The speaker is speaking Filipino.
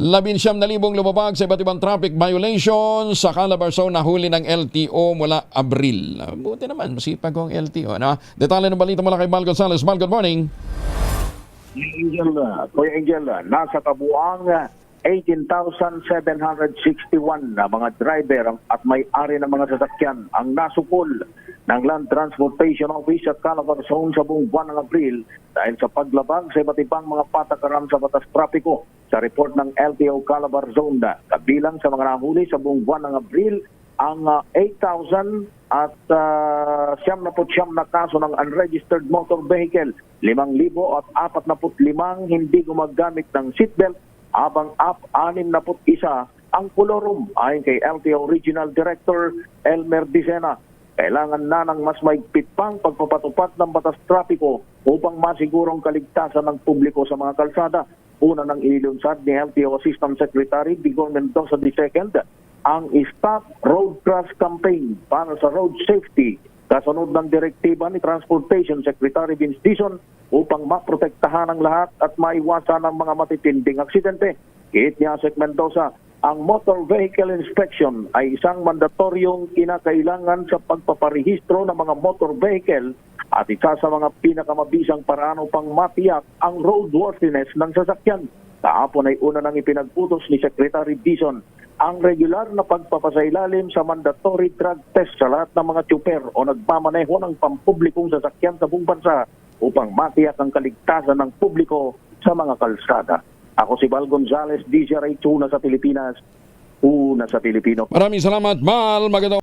Labinsyam na libong lumabag sa iba't ibang traffic violations sa Calabarzon na huli ng LTO mula Abril. Buti naman, masipag ko ang LTO. Ano? Detalye ng balita mula kay Mal Gonzalez. Mal, good morning. Angel, Kuya Angel, nasa kabuang uh, 18,761 na mga driver at may-ari ng mga sasakyan ang nasukol ng Land Transportation Office at Calabarzon sa buong buwan ng Abril dahil sa paglabag sa iba't ibang mga patakaran sa batas trapiko. Sa report ng LTO Calabarzon, na kabilang sa mga nahuli sa buong buwan ng Abril ang uh, 8,000 at uh, siyam na siyam na kaso ng unregistered motor vehicle, 5,000 at 45 hindi gumagamit ng seatbelt, habang up 61 ang kolorum ayon kay LTO Regional Director Elmer Dicena. Kailangan na ng mas maigpit pang pagpapatupad ng batas trapiko upang masigurong kaligtasan ng publiko sa mga kalsada. Una nang inilunsad ni LTO Assistant Secretary Digong Mendoza II ang Stop Road Crash Campaign para sa road safety kasunod ng direktiba ni Transportation Secretary Vince Dizon upang maprotektahan ang lahat at maiwasan ang mga matitinding aksidente. Kiit ni Asek Mendoza, ang motor vehicle inspection ay isang mandatoryong kinakailangan sa pagpaparehistro ng mga motor vehicle at isa sa mga pinakamabisang paraan upang matiyak ang roadworthiness ng sasakyan. Kahapon ay una nang ipinagputos ni Secretary Dizon ang regular na pagpapasailalim sa mandatory drug test sa lahat ng mga tsuper o nagmamaneho ng pampublikong sasakyan sa buong bansa upang matiyak ang kaligtasan ng publiko sa mga kalsada. Ako si Val Gonzales, DZRH, una sa Pilipinas, una sa Pilipino. Maraming salamat, Mal. Magandang